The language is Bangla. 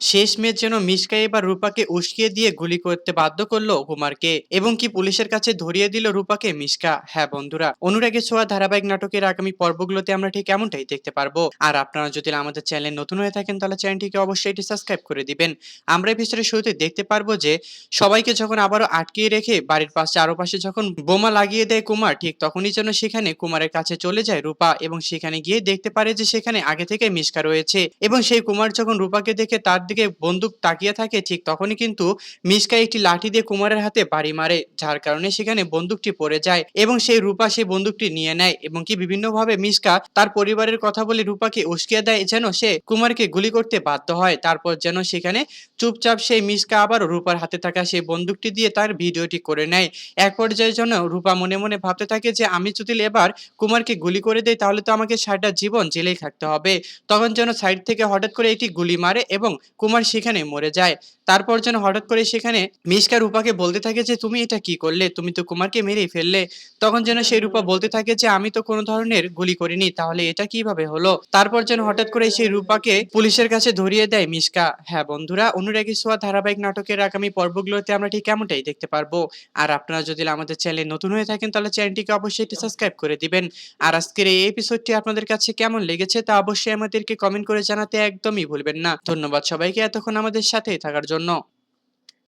শেষ মেশ যেন মিশকা এবার রূপাকে উস্কিয়ে দিয়ে গুলি করতে বাধ্য করল কুমারকে এবং কি পুলিশের কাছে ধরিয়ে দিল রূপাকে মিশকা হ্যাঁ বন্ধুরা অনুরাগে ছোঁয়া ধারাবাহিক নাটকের আগামী পর্বগুলোতে আমরা ঠিক এমনটাই দেখতে পারব। আর আপনারা যদি আমাদের চ্যানেল নতুন হয়ে থাকেন, তাহলে চ্যানেলটিকে অবশ্যই এটি সাবস্ক্রাইব করে দিবেন। আমরা এপিসোডের শুরুতে দেখতে পারব যে, সবাইকে যখন আবারও আটকিয়ে রেখে বাড়ির পাশে, চারপাশে যখন বোমা লাগিয়ে দেয় কুমার, ঠিক তখনই যেন সেখানে কুমারের কাছে চলে যায় রূপা। এবং সেখানে গিয়ে দেখতে পারে যে, সেখানে আগে থেকে মিশকা রয়েছে। এবং সেই কুমার যখন রূপাকে দেখে তার দিকে বন্দুক তাকিয়ে থাকে, ঠিক তখনই কিন্তু মিশকা একটি লাঠি দিয়ে কুমারের হাতে বাড়ি মারে, যার কারণে সেখানে বন্দুকটি পড়ে যায় এবং সেই রূপা সেই বন্দুকটি নিয়ে নেয় এবং কি বিভিন্নভাবে মিশকা তার পরিবারের কথা বলে রূপাকে উস্কিয়ে দেয় যেন সে কুমারকে গুলি করতে বাধ্য হয়। তারপর যেন সেখানে চুপচাপ সেই মিশকা আবার রূপার হাতে থাকা সেই বন্দুকটি দিয়ে তার ভিডিওটি করে নেয়। এক পর্যায়ে যেন রূপা মনে মনে ভাবতে থাকে যে, আমি যদি এবার কুমারকে গুলি করে দেয় তাহলে তো আমাকে সারাটা জীবন জেলেই থাকতে হবে। তখন যেন সাইড থেকে হঠাৎ করে একটি গুলি মারে এবং কুমার সেখানে মরে যায়। তারপর যেন হঠাৎ করে সেখানে মিশকা রূপাকে বলতে থাকে যে, তুমি এটা কি করলে? তুমি তো কুমারকে মেরেই ফেললে। তখন যেন সেই রূপা বলতে থাকে যে, আমি তো কোনো ধরনের গুলি করিনি, তাহলে এটা কীভাবে হলো? তারপর যেন হঠাৎ করে সেই রূপাকে পুলিশের কাছে ধরিয়ে দেয় মিশকা হ্যাঁ বন্ধুরা, অনুরাগী সোয়া ধারাবাহিক নাটকের আগামী পর্বগুলোতে আমরা ঠিক কেমনটাই দেখতে পারব। আর আপনারা যদি আমাদের চ্যানেল নতুন হয়ে থাকেন, তাহলে চ্যানেলটিকে অবশ্যই একটি সাবস্ক্রাইব করে দিবেন। আর আজকের এই এপিসোডটি আপনাদের কাছে কেমন লেগেছে, তা অবশ্যই আমাদেরকে কমেন্ট করে জানাতে একদমই ভুলবেন না। ধন্যবাদ সবাইকে, এতক্ষণ আমাদের সাথে থাকার জন্য